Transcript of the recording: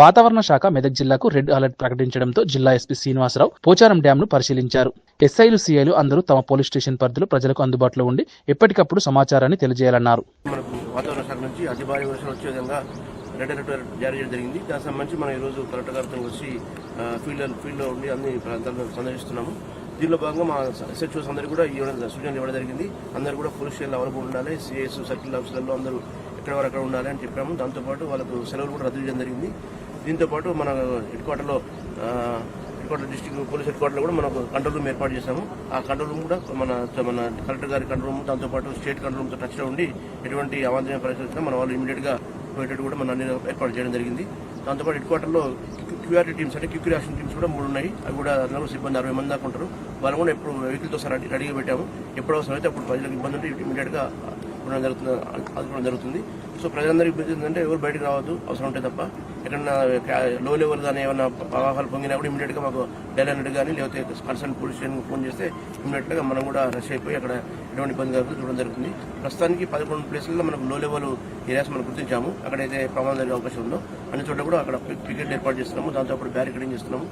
వాతావరణ శాఖ మెదక్ జిల్లాకు రెడ్ అలర్ట్ ప్రకటించడంతో జిల్లా ఎస్పీ శ్రీనివాసరావు పోచారం డ్యాంను పరిశీలించారు. ఎస్ఐలు సిఐలు అందరూ తమ పోలీస్ స్టేషన్ పరిధిలో ప్రజలకు అందుబాటులో ఉండి ఎప్పటికప్పుడు సమాచారాన్ని తెలియజేయాలన్నారు. మనకు వాతావరణ శాఖ నుంచి అతి భారీ వర్షాలు వచ్చే విధంగా రెడ్ అలర్ట్ జారీ చేయడం జరిగింది. దానికి సంబంధించి మనం ఈరోజు కలెక్టర్ గారితో వచ్చి ఫీల్డ్ ఫీల్డ్లో ఉండి అన్ని ప్రాంతాలను సందర్శిస్తున్నాము. దీనిలో భాగంగా మా ఎస్హెచ్ఓస్ అందరూ కూడా ఇవ్వడం సూచనలు ఇవ్వడం జరిగింది. అందరూ కూడా పోలీస్ స్టేషన్లో అవైలబుల్ ఉండాలి. సిఐఎస్ సర్కిల్ ఆఫీసర్లో అందరూ ఎక్కడ వరకు ఉండాలి అని చెప్పాము. దాంతోపాటు వాళ్ళకు సెలవులు కూడా రద్దు చేయడం జరిగింది. దీంతోపాటు మన హెడ్ క్వార్టర్లో head quarter district police head క్వార్టర్లో కూడా మనకు కంట్రోల్ రూమ్ ఏర్పాటు చేశాము. ఆ కంట్రోల్ రూమ్ కూడా మన మన కలెక్టర్ గారి కంట్రోల్ రూమ్ దాంతోపాటు స్టేట్ కంట్రోల్ రూమ్తో టచ్లో ఉండి ఎటువంటి అవాంఛనీయ పరిస్థితులు మన వాళ్ళు ఇమీడియట్గా పోయేటట్టు కూడా మనం అన్ని ఏర్పాటు చేయడం జరిగింది. దాంతోపాటు హెడ్ క్వార్టర్లో క్యూఆర్టీ టీమ్స్ అంటే క్యూక్యూ యాక్షన్ టీమ్స్ కూడా మూడు ఉన్నాయి. అవి కూడా అందులో సిబ్బంది అరవై మంది దాకా ఉంటారు. వాళ్ళు కూడా ఎప్పుడు వెహికల్తో సార్ రెడీగా పెట్టాము. ఎప్పుడు అవసరం అయితే అప్పుడు ప్రజలకు ఇబ్బంది ఉంటే ఇమీడియట్గా ఉండడం జరుగుతుంది ఆదుకోవడం జరుగుతుంది. సో ప్రజలందరికీ ఇబ్బంది ఏంటంటే ఎవరు బయటకు రావద్దు అవసరం ఉంటే తప్ప. ఎక్కడన్నా లో లెవెల్ కానీ ఏమైనా ప్రవాహాలు పొంగినా కూడా ఇమీడియట్గా మాకు డైల్ అన్నట్టు కానీ లేకపోతే కన్సర్న్ పోలీస్ స్టేషన్కి ఫోన్ చేస్తే ఇమీడియట్గా మనం కూడా రష్ అయిపోయి అక్కడ ఎటువంటి ఇబ్బంది కలుగుతుంది చూడడం జరుగుతుంది. ప్రస్తుతానికి పదకొండు ప్లేసుల్లో మనకు లో లెవెల్ ఏరియాస్ మనం గుర్తించాము. అక్కడైతే ప్రమాదం జరిగే అవకాశం ఉందో అన్ని చోట్ల కూడా అక్కడ పికెట్ ఏర్పాటు చేస్తున్నాము. దాంతో అప్పుడు బ్యారికేడింగ్ చేస్తున్నాము.